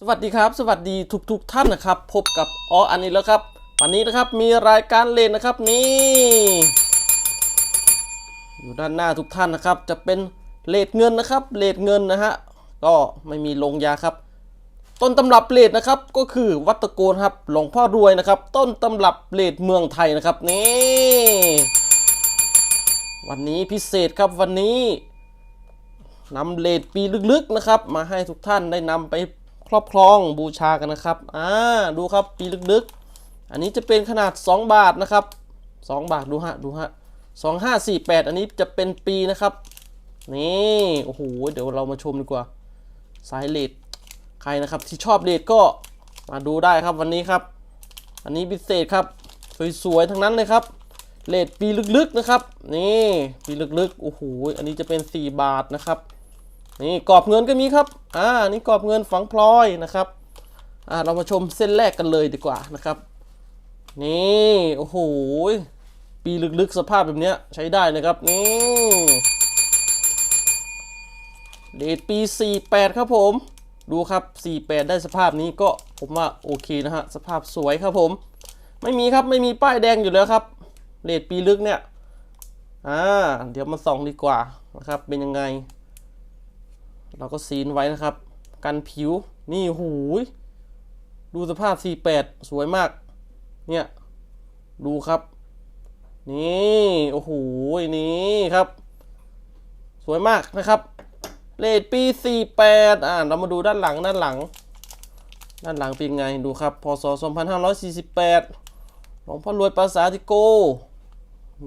สวัสดีครับ สวัสดีทุกๆทท่านนะครับ พบกับออันนี้แล้วครับ วันนี้นะครับมีรายการเล่นนะครับนี่อยู่ด้านหน้าทุกท่านนะครับ จะเป็นเลดเงินนะครับเลดเงินนะฮะก็ไม่มีลงยาครับ ต้นตำรับเลดนะครับก็คือวัตโกนครับหลวงพ่อรวยนะครับ ต้นตำรับเลดเมืองไทยนะครับนี่วันนี้พิเศษครับวันนี้นำเลดปีลึกๆนะครับ มาให้ทุกท่านได้นำไป ครอบครองบูชากันนะครับ อ่า ดูครับปีลึกๆ อันนี้จะเป็นขนาด 2 บาทนะครับ 2 บาทดูฮะ ดูฮะ2548อันนี้จะเป็นปีนะครับ นี่ โอ้โห เดี๋ยวเรามาชมดีกว่า สายเลดใครนะครับที่ชอบเลดก็มาดูได้ครับวันนี้ครับ อันนี้พิเศษครับ สวยๆ ทั้งนั้นเลยครับเลดปีลึกๆนะครับ นี่ปีลึกๆ โอ้โห อันนี้จะเป็น 4 บาทนะครับ นี่กรอบเงินก็มีครับ อ่านี่กรอบเงินฝังพลอยนะครับอ่าเรามาชมเส้นแรกกันเลยดีกว่านะครับ นี่โอ้โหปีลึกๆสภาพแบบเนี้ยใช้ได้นะครับนี่เดทปี 48 ครับผม ดูครับ 48 ได้สภาพนี้ก็ผมว่าโอเคนะฮะ สภาพสวยครับผม ไม่มีครับไม่มีป้ายแดงอยู่แล้วครับเดทปีลึกเนี่ย อ่า เดี๋ยวมาส่องดีกว่านะครับ เป็นยังไง เราก็ซีนไว้นะครับ กันผิวนี่หูย ดูสภาพ 48 สวยมาก เนี่ย ดูครับ นี่ โอ้โหนี่ครับ สวยมากนะครับเลทปี 48 อ่า เรามาดูด้านหลังด้านหลัง ด้านหลังเป็นไงดูครับ พศ 2548 หลวงพ่อรวยปราสาทิโก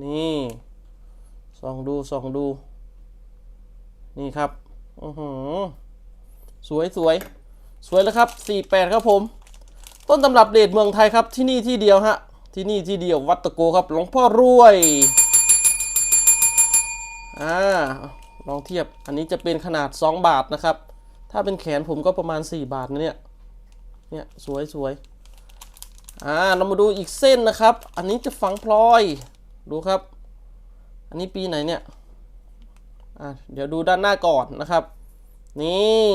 นี่ส่องดูส่องดู นี่ครับ อือหือสวยสวยสวยแล้วครับ 48 ครับผม ต้นตำรับเดชเมืองไทยครับที่นี่ที่เดียวฮะ ที่นี่ที่เดียววัดตะโกครับหลวงพ่อรวยอ่าลองเทียบอันนี้จะเป็นขนาด 2 บาทนะครับ ถ้าเป็นแขนผมก็ประมาณ 4 บาทนะเนี่ย เนี่ยสวยสวยอ่าเรามาดูอีกเส้นนะครับ อันนี้จะฝังพลอย ดูครับ อันนี้ปีไหนเนี่ย อะเดี๋ยวดูด้านหน้าก่อนนะครับ นี่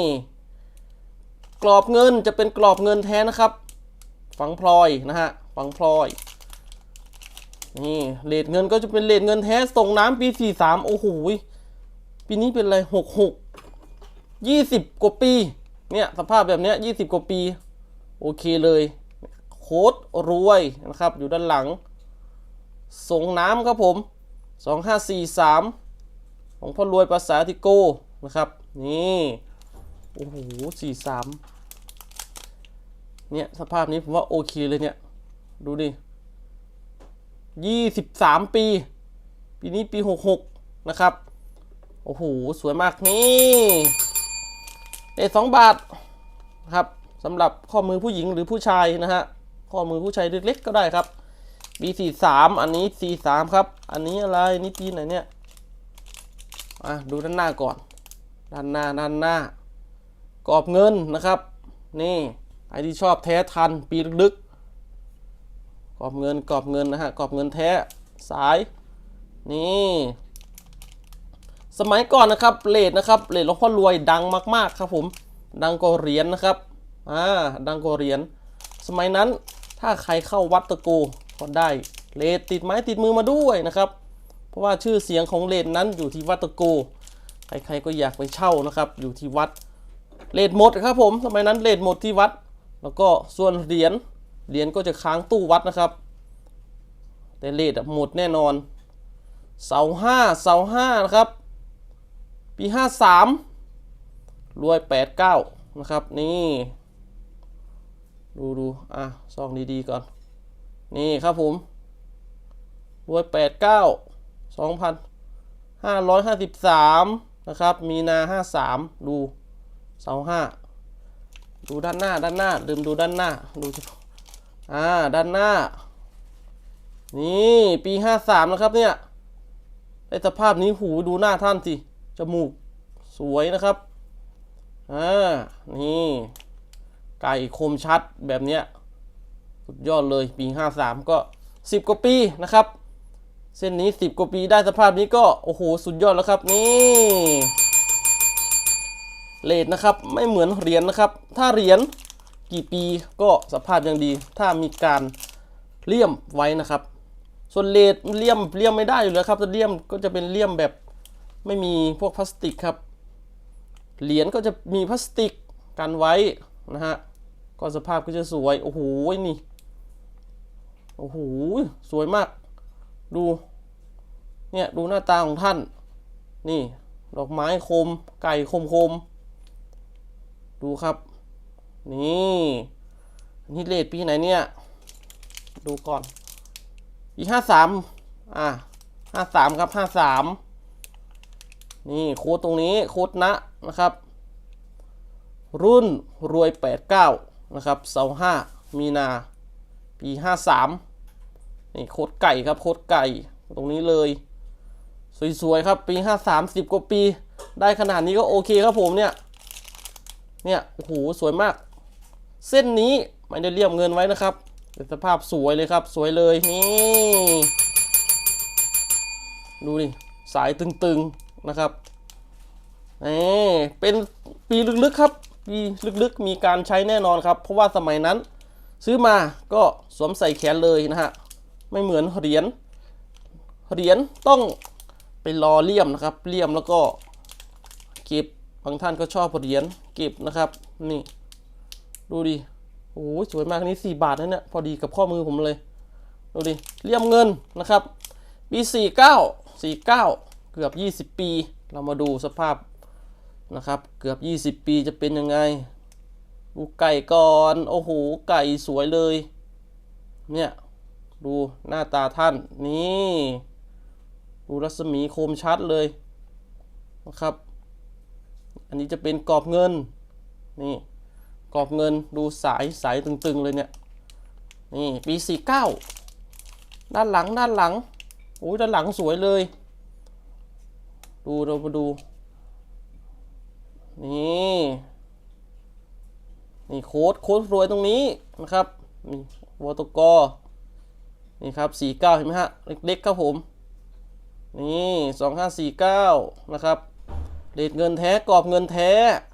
กรอบเงินจะเป็นกรอบเงินแท้นะครับ ฝังพลอยนะฮะ ฝังพลอย นี่เลทเงินก็จะเป็นเลทเงินแท้ส่งน้ำปี 43 โอ้โห ปีนี้เป็นอะไร 66 20 กว่าปี เนี่ย สภาพแบบเนี้ย20 กว่าปี โอเคเลย โคตรรวยนะครับ อยู่ด้านหลัง ส่งน้ำครับผม 2543 ของพ่อรวยภาษาทิโก้นะครับ นี่ โอ้โหสี่สามเนี่ย สภาพนี้ผมว่าโอเคเลยเนี่ย ดูดิยี่สิบสามปี ปีนี้ปีหกหกนะครับ โอ้โห สวยมากนี่เด็สองบาทครับสำหรับข้อมือผู้หญิงหรือผู้ชายนะฮะ ข้อมือผู้ชายเล็กๆก็ได้ครับปีสี่สามอันนี้สี่สามครับ อันนี้อะไร นี่ปีไหนเนี่ย อะ ดูด้านหน้าก่อน ด้านหน้าด้านหน้ากรอบเงินนะครับ นี่ใครที่ชอบแท้ทันปีลึกกรอบเงินกรอบเงินนะฮะกรอบเงินแท้สายนี่สมัยก่อนนะครับเลดนะครับเลดหลวงพ่อรวยดังมาก ๆ ครับผม ดังกว่าเหรียญนะครับอ่าดังกว่าเหรียญสมัยนั้นถ้าใครเข้าวัดตะโกก็ได้เลดติดไม้ติดมือมาด้วยนะครับ เพราะว่าชื่อเสียงของเลดนั้นอยู่ที่วัดตะโก ใครๆก็อยากไปเช่านะครับ อยู่ที่วัดเลดหมดครับผมสมัยนั้นเลดหมดที่วัด แล้วก็ส่วนเหรียญเหรียญก็จะค้างตู้วัดนะครับ แต่เลดหมดแน่นอน เสาห้าเสาห้านะครับ ปีห้าสามรวยแปดเก้านะครับนี่ดูดูอะซองดีๆก่อน นี่ครับผมรวยแปดเก้าสองพันห้าร้อยห้าสิบสาม นะครับ มีนาห้าสามดูเสาห้าดูด้านหน้าด้านหน้าลืมดูด้านหน้าดูอ่าด้านหน้า นี่ปีห้าสามนะครับเนี่ยไอสภาพนี้หูดูหน้าท่านสิจมูกสวยนะครับอ่านี่ไก่คมชัดแบบเนี้ยสุดยอดเลยปี53ก็10กว่าปีนะครับ เส้นนี้ 10 กว่าปีได้สภาพนี้ก็โอ้โหสุดยอดแล้วครับนี่เลดนะครับไม่เหมือนเหรียญนะครับ ถ้าเหรียญกี่ปีก็สภาพยังดี ถ้ามีการเลี่ยมไว้นะครับ ส่วนเลดเลี่ยมเลี่ยมไม่ได้อยู่แล้วครับถ้าเลี่ยมก็จะเป็นเลี่ยมแบบไม่มีพวกพลาสติกครับเหรียญก็จะมีพลาสติกกันไว้นะฮะก็สภาพก็จะสวยโอ้โหนี่โอ้โหสวยมาก ดู เนี่ย ดูหน้าตาของท่าน นี่ ดอกไม้คม ไก่คมคม ดูครับ นี่นี่เลทปีไหนเนี่ย ดูก่อนปีห้าสามอะห้าสามครับห้าสามนี่โค้ดตรงนี้โค้ดนะนะครับ รุ่นรวย89นะครับเสาห้ามีนา ปี53 นี่โคตรไก่ครับโคตรไก่ตรงนี้เลย สวยๆครับ ปี53 10กว่าปี ได้ขนาดนี้ก็โอเคครับผมเนี่ย เนี่ยโอ้โหสวยมาก เส้นนี้ไม่ได้เลี่ยมเงินไว้นะครับเป็นสภาพสวยเลยครับ สวยเลยนี่ดูนี่สายตึงๆนะครับนี่เป็นปีลึกๆครับปีลึกๆมีการใช้แน่นอนครับ เพราะว่าสมัยนั้น ซื้อมาก็สวมใส่แขนเลยนะฮะ ไม่เหมือนเหรียญเหรียญต้องไปรอเลี่ยมนะครับเลี่ยมแล้วก็เก็บบางท่านก็ชอบเหรียญเก็บนะครับ นี่ ดูดิโอ้สวยมากนี่สี่บาทนะเนี่ยพอดีกับข้อมือผมเลย ดูดิเลี่ยมเงินนะครับปี49 49เกือบ20ปี เรามาดูสภาพนะครับ เกือบ20ปีจะเป็นยังไงดูไก่ก่อน โอ้โห ไก่สวยเลย เนี่ย ดูหน้าตาท่านนี่ ดูรัศมีคมชัดเลยนะครับ อันนี้จะเป็นกรอบเงิน นี่กรอบเงินดูสายสายตึงๆเลยเนี่ย นี่ปี49 ด้านหลังด้านหลังโอ้ยด้านหลังสวยเลย ดูเรามาดู นี่นี่โค้ดโค้ดรวยตรงนี้นะครับนี่วอตกอ นี่ครับสี่เก้าเห็นไหมฮะเล็กๆครับผม นี่สองห้าสี่เก้านะครับเลทเงินแท้กรอบเงินแท้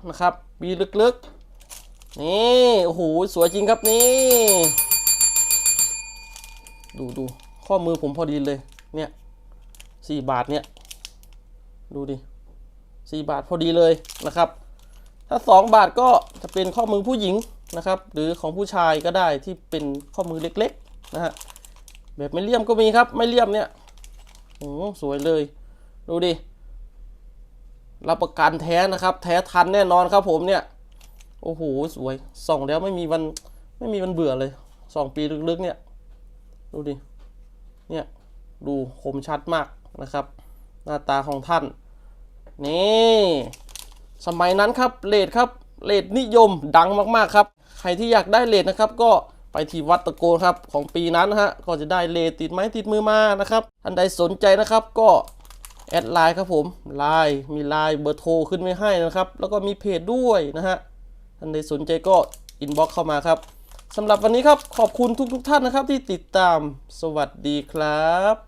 นะครับปีลึกๆ นี่โอ้โหสวยจริงครับนี่ ดูดูข้อมือผมพอดีเลยเนี่ยสี่บาทเนี่ยดูดิสี่บาทพอดีเลยนะครับ ถ้า2บาทก็จะเป็นข้อมือผู้หญิงนะครับ หรือของผู้ชายก็ได้ที่เป็นข้อมือเล็กๆนะฮะ แบบไม่เลี่ยมก็มีครับ ไม่เลี่ยมเนี่ยโอ้สวยเลย ดูดิ รับประกันแท้นะครับ แท้ทันแน่นอนครับผมเนี่ย โอ้โห สวย ส่องแล้วไม่มีวันไม่มีวันเบื่อเลยสองปีลึกๆเนี่ย ดูดิ เนี่ย ดูคมชัดมากนะครับ หน้าตาของท่าน นี่ สมัยนั้นครับเลดครับเลดนิยมดังมากๆครับ ใครที่อยากได้เลดนะครับก็ ไปที่วัดตะโกนครับของปีนั้นนะฮะก็จะได้เลติดไม้ติดมือมานะครับท่านใดสนใจนะครับก็แอดไลน์ครับผมไลน์มีไลน์เบอร์โทรขึ้นไว้ให้นะครับ แล้วก็มีเพจด้วยนะฮะท่านใดสนใจก็อินบ็อกเข้ามาครับสำหรับวันนี้ครับขอบคุณทุกๆทท่านนะครับที่ติดตามสวัสดีครับ